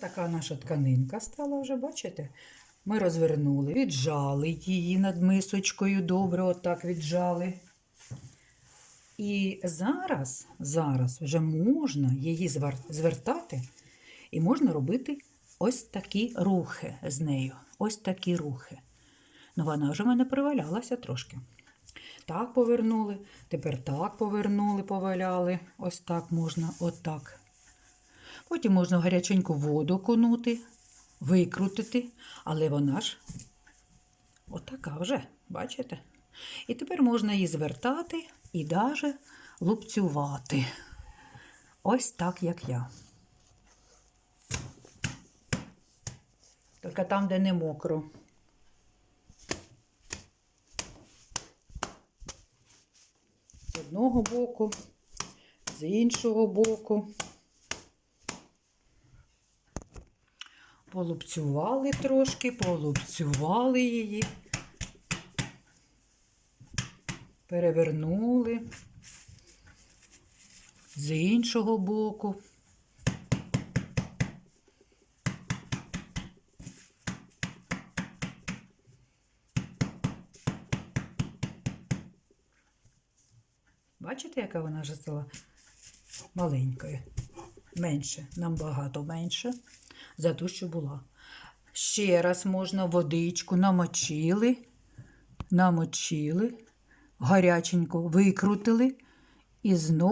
Така наша тканинка стала вже, бачите? Ми розвернули, віджали її над мисочкою, добре, отак віджали. І зараз, зараз вже можна її звертати і можна робити ось такі рухи з нею. Ось такі рухи. Ну, вона вже в мене привалялася трошки. Так повернули, тепер так повернули, поваляли. Ось так можна, отак. Потім можна в гаряченьку воду окунути, викрутити, але вона ж отака вже, бачите? І тепер можна її звертати і навіть лупцювати. Ось так, як я. Тільки там, де не мокро. З одного боку, з іншого боку. Полупцювали трошки, полупцювали її, перевернули з іншого боку. Бачите, яка вона вже стала маленькою? Менше, набагато менше за ту, що була. Ще раз можна водичку намочили, намочили, гаряченько викрутили і знову.